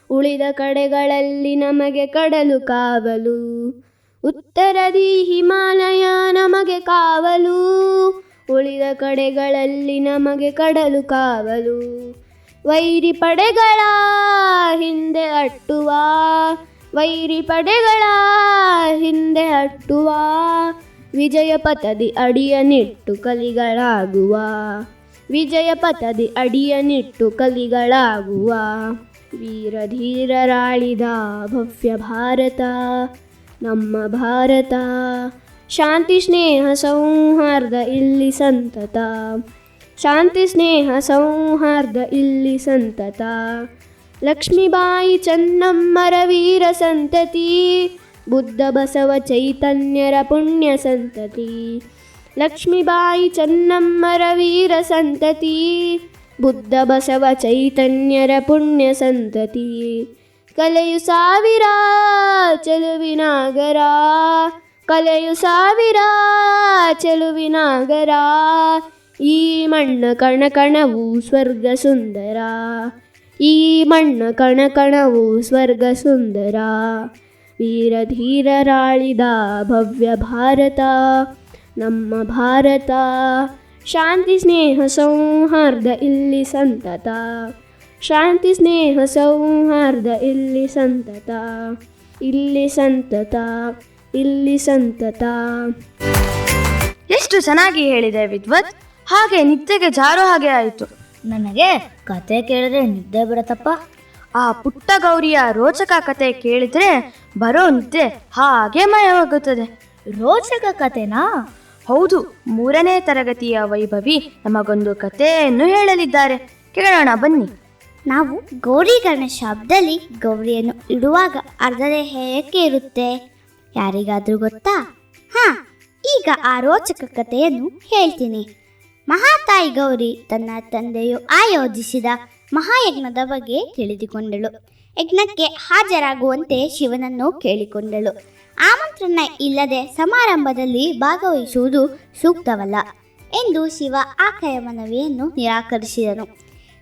ಉಳಿದ ಕಡೆಗಳಲ್ಲಿ ನಮಗೆ ಕಡಲು ಕಾವಲು. ಉತ್ತರದಿ ಹಿಮಾಲಯ ನಮಗೆ ಕಾವಲು, ಉಳಿದ ಕಡೆಗಳಲ್ಲಿ ನಮಗೆ ಕಡಲು ಕಾವಲು. ವೈರಿ ಪಡೆಗಳ ಹಿಂದೆ ಅಟ್ಟುವ, ವೈರಿ ಪಡೆಗಳ ಹಿಂದೆ ಅಟ್ಟುವ. ವಿಜಯ ಪಥದಿ ಅಡಿಯ ನಿಟ್ಟು ಕಲಿಗಳಾಗುವ. ವಿಜಯ ಪಥದಿ ಅಡಿಯ ನಿಟ್ಟು ಕಲಿಗಳಾಗುವ. ವೀರಧೀರರಾಳಿದ ಭವ್ಯ ಭಾರತ, ನಮ್ಮ ಭಾರತ. ಶಾಂತಿ, ಸ್ನೇಹ, ಸೌಹಾರ್ದ, ಇಲ್ಲಿ ಸಂತತ. ಶಾಂತಿ, ಸ್ನೇಹ, ಸೌಹಾರ್ದ, ಇಲ್ಲಿ ಸಂತತ. ಲಕ್ಷ್ಮೀಬಾಯಿ, ಚನ್ನಮ್ಮರ ವೀರ ಸಂತತಿ. ಬುದ್ಧ ಬಸವ ಚೈತನ್ಯರ ಪುಣ್ಯ ಸಂತತಿ. ಲಕ್ಷ್ಮೀಬಾಯಿ ಚನ್ನಮ್ಮರ ವೀರ ಸಂತತಿ. ಬುದ್ಧ ಬಸವ ಚೈತನ್ಯರ ಪುಣ್ಯ ಸಂತತಿ. ಕಲೆಯು ಸಾವಿರ ಚೆಲುವಿನಾಗರ ಕಲೆಯು ಸಾವಿರ ಚೆಲುವಿನಾಗರ ಈ ಮಣ್ಣ ಕಣಕಣವು ಸ್ವರ್ಗ ಸುಂದರ. ಈ ಮಣ್ಣ ಕಣಕಣವು ಸ್ವರ್ಗ ಸುಂದರ. ವೀರಧೀರರಾಳಿದ ಭವ್ಯ ಭಾರತ ನಮ್ಮ ಭಾರತ. ಶಾಂತಿ ಸ್ನೇಹ ಸೌಹಾರ್ದ ಇಲ್ಲಿ ಸಂತತ. ಶಾಂತಿ ಸ್ನೇಹ ಸೌಹಾರ್ದ ಇಲ್ಲಿ ಸಂತತ. ಇಲ್ಲಿ ಸಂತತ ಇಲ್ಲಿ ಸಂತತ. ಎಷ್ಟು ಚೆನ್ನಾಗಿ ಹೇಳಿದೆ ವಿದ್ವತ್. ಹಾಗೆ ನಿದ್ದೆಗೆ ಜಾರೋ ಹಾಗೆ ಆಯಿತು. ನನಗೆ ಕತೆ ಕೇಳಿದ್ರೆ ನಿದ್ದೆ ಬರತ್ತಪ್ಪ. ಆ ಪುಟ್ಟ ಗೌರಿಯ ರೋಚಕ ಕತೆ ಕೇಳಿದ್ರೆ ಬರೋ ನಿದ್ದೆ ಹಾಗೆ ಮಯವಾಗುತ್ತದೆ. ರೋಚಕ ಕಥೆನಾ? ಹೌದು ಮೂರನೇ ತರಗತಿಯ ವೈಭವಿ ನಮಗೊಂದು ಕಥೆಯನ್ನು ಹೇಳಲಿದ್ದಾರೆ. ಕೇಳೋಣ ಬನ್ನಿ. ನಾವು ಗೌರಿ ಗಣೇಶ ಹಬ್ಬದಲ್ಲಿ ಗೌರಿಯನ್ನು ಇಡುವಾಗ ಅರ್ಧದೇ ಹೇಗೆ ಇರುತ್ತೆ? ಯಾರಿಗಾದ್ರೂ ಗೊತ್ತಾ? ಹ ಈಗ ಆ ರೋಚಕ ಕಥೆಯನ್ನು ಹೇಳ್ತೀನಿ. ಮಹಾತಾಯಿ ಗೌರಿ ತನ್ನ ತಂದೆಯು ಆಯೋಜಿಸಿದ ಮಹಾಯಜ್ಞದ ಬಗ್ಗೆ ತಿಳಿದುಕೊಂಡಳು. ಯಜ್ಞಕ್ಕೆ ಹಾಜರಾಗುವಂತೆ ಶಿವನನ್ನು ಕೇಳಿಕೊಂಡಳು. ಆಮಂತ್ರಣ ಇಲ್ಲದೆ ಸಮಾರಂಭದಲ್ಲಿ ಭಾಗವಹಿಸುವುದು ಸೂಕ್ತವಲ್ಲ ಎಂದು ಶಿವ ಆಕೆಯ ಮನವಿಯನ್ನು ನಿರಾಕರಿಸಿದನು.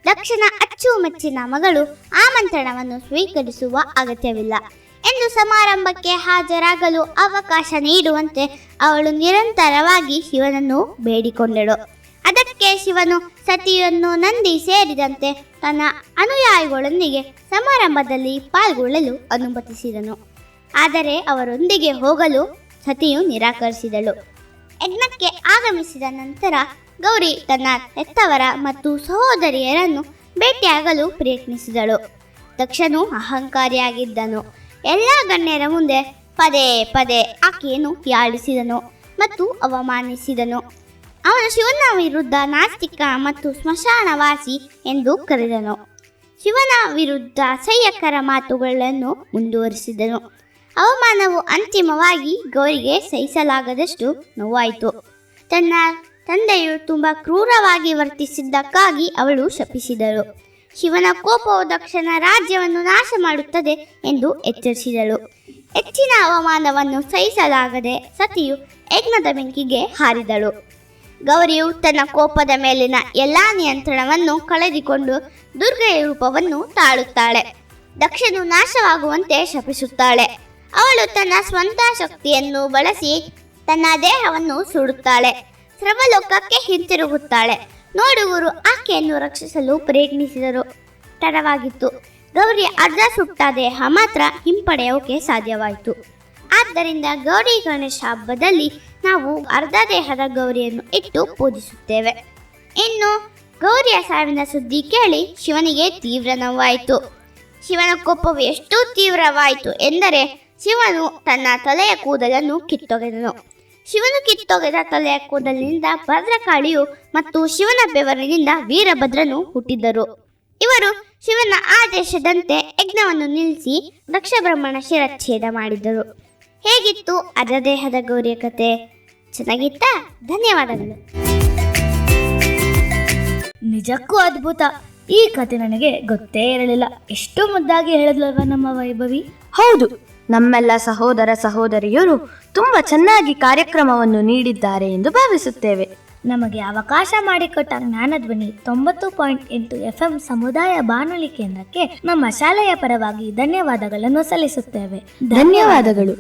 ದಕ್ಷನ ಅಚ್ಚುಮೆಚ್ಚಿನ ಮಗಳು ಆಮಂತ್ರಣವನ್ನು ಸ್ವೀಕರಿಸುವ ಅಗತ್ಯವಿಲ್ಲ ಎಂದು ಸಮಾರಂಭಕ್ಕೆ ಹಾಜರಾಗಲು ಅವಕಾಶ ನೀಡುವಂತೆ ಅವಳು ನಿರಂತರವಾಗಿ ಶಿವನನ್ನು ಬೇಡಿಕೊಂಡಳು. ಅದಕ್ಕೆ ಶಿವನು ಸತಿಯನ್ನು ನಂದಿ ಸೇರಿದಂತೆ ತನ್ನ ಅನುಯಾಯಿಗಳೊಂದಿಗೆ ಸಮಾರಂಭದಲ್ಲಿ ಪಾಲ್ಗೊಳ್ಳಲು ಅನುಮತಿಸಿದನು. ಆದರೆ ಅವರೊಂದಿಗೆ ಹೋಗಲು ಸತಿಯು ನಿರಾಕರಿಸಿದಳು. ಯಜ್ಞಕ್ಕೆ ಆಗಮಿಸಿದ ನಂತರ ಗೌರಿ ತನ್ನ ಹೆತ್ತವರ ಮತ್ತು ಸಹೋದರಿಯರನ್ನು ಭೇಟಿಯಾಗಲು ಪ್ರಯತ್ನಿಸಿದಳು. ದಕ್ಷನು ಅಹಂಕಾರಿಯಾಗಿದ್ದನು. ಎಲ್ಲ ಗಣ್ಯರ ಮುಂದೆ ಪದೇ ಪದೇ ಆಕೆಯನ್ನು ಯಾಳಿಸಿದನು ಮತ್ತು ಅವಮಾನಿಸಿದನು. ಅವನು ಶಿವನ ವಿರುದ್ಧ ನಾಸ್ತಿಕ ಮತ್ತು ಸ್ಮಶಾನವಾಸಿ ಎಂದು ಕರೆದನು. ಶಿವನ ವಿರುದ್ಧ ಅಸಹ್ಯಕರ ಮಾತುಗಳನ್ನು ಮುಂದುವರಿಸಿದನು. ಅವಮಾನವು ಅಂತಿಮವಾಗಿ ಗೌರಿಗೆ ಸಹಿಸಲಾಗದಷ್ಟು ನೋವಾಯಿತು. ತನ್ನ ತಂದೆಯು ತುಂಬ ಕ್ರೂರವಾಗಿ ವರ್ತಿಸಿದ್ದಕ್ಕಾಗಿ ಅವಳು ಶಪಿಸಿದಳು. ಶಿವನ ಕೋಪವು ದಕ್ಷನ ರಾಜ್ಯವನ್ನು ನಾಶ ಮಾಡುತ್ತದೆ ಎಂದು ಎಚ್ಚರಿಸಿದಳು. ಹೆಚ್ಚಿನ ಅವಮಾನವನ್ನು ಸಹಿಸಲಾಗದೆ ಸತಿಯು ಯಜ್ಞದ ಬೆಂಕಿಗೆ ಹಾರಿದಳು. ಗೌರಿಯು ತನ್ನ ಕೋಪದ ಮೇಲಿನ ಎಲ್ಲಾ ನಿಯಂತ್ರಣವನ್ನು ಕಳೆದುಕೊಂಡು ದುರ್ಗೆಯ ರೂಪವನ್ನು ತಾಳುತ್ತಾಳೆ. ದಕ್ಷನು ನಾಶವಾಗುವಂತೆ ಶಪಿಸುತ್ತಾಳೆ. ಅವಳು ತನ್ನ ಸ್ವಂತ ಶಕ್ತಿಯನ್ನು ಬಳಸಿ ತನ್ನ ದೇಹವನ್ನು ಸುಡುತ್ತಾಳೆ. ಶ್ರಮಲೋಕಕ್ಕೆ ಹಿಂತಿರುಗುತ್ತಾಳೆ. ನೋಡುವರು ಆಕೆಯನ್ನು ರಕ್ಷಿಸಲು ಪ್ರಯತ್ನಿಸಿದರು. ತಡವಾಗಿತ್ತು. ಗೌರಿ ಅರ್ಧ ಸುಟ್ಟ ದೇಹ ಮಾತ್ರ ಹಿಂಪಡೆಯೋಕೆ ಸಾಧ್ಯವಾಯಿತು. ಆದ್ದರಿಂದ ಗೌರಿ ಗಣೇಶ ಹಬ್ಬದಲ್ಲಿ ನಾವು ಅರ್ಧ ದೇಹದ ಗೌರಿಯನ್ನು ಇಟ್ಟು ಪೂಜಿಸುತ್ತೇವೆ. ಇನ್ನು ಗೌರಿಯ ಸಾವಿನ ಸುದ್ದಿ ಕೇಳಿ ಶಿವನಿಗೆ ತೀವ್ರ ನೋವಾಯಿತು. ಶಿವನ ಕೋಪವು ಎಷ್ಟು ತೀವ್ರವಾಯಿತು ಎಂದರೆ ಶಿವನು ತನ್ನ ತಲೆಯ ಕೂದಲನ್ನು ಕಿತ್ತೊಗೆದನು. ಶಿವನು ಕಿತ್ತೊಗೆದ ತಲೆಯ ಕೂದಲಿನಿಂದ ಭದ್ರಕಾಳಿಯು ಮತ್ತು ಶಿವನ ಬೆವರಿನಿಂದ ವೀರಭದ್ರನು ಹುಟ್ಟಿದ್ದರು ಇವರು ಶಿವನ ಆದೇಶದಂತೆ ಯಜ್ಞವನ್ನು ನಿಲ್ಲಿಸಿ ದಕ್ಷ ಬ್ರಹ್ಮಣ ಶಿರಚ್ಛೇದ ಮಾಡಿದರು. ಹೇಗಿತ್ತು ಅರ್ಧದೇಹದ ಗೌರಿಯ ಕತೆ? ಚೆನ್ನಾಗಿತ್ತಾ? ಧನ್ಯವಾದಗಳು. ನಿಜಕ್ಕೂ ಅದ್ಭುತ. ಈ ಕತೆ ನನಗೆ ಗೊತ್ತೇ ಇರಲಿಲ್ಲ. ಎಷ್ಟು ಮುದ್ದಾಗಿ ಹೇಳಿದ್ಲಲ್ವ ನಮ್ಮ ವೈಭವಿ? ಹೌದು. ನಮ್ಮೆಲ್ಲ ಸಹೋದರ ಸಹೋದರಿಯರು ತುಂಬಾ ಚೆನ್ನಾಗಿ ಕಾರ್ಯಕ್ರಮವನ್ನು ನೀಡಿದ್ದಾರೆ ಎಂದು ಭಾವಿಸುತ್ತೇವೆ. ನಮಗೆ ಅವಕಾಶ ಮಾಡಿಕೊಟ್ಟ ಜ್ಞಾನಧ್ವನಿ ತೊಂಬತ್ತು ಪಾಯಿಂಟ್ ಎಂಟು ಎಫ್ ಎಂ ಸಮುದಾಯ ಬಾನುಲಿ ಕೇಂದ್ರಕ್ಕೆ ನಮ್ಮ ಶಾಲೆಯ ಪರವಾಗಿ ಧನ್ಯವಾದಗಳನ್ನು ಸಲ್ಲಿಸುತ್ತೇವೆ. ಧನ್ಯವಾದಗಳು.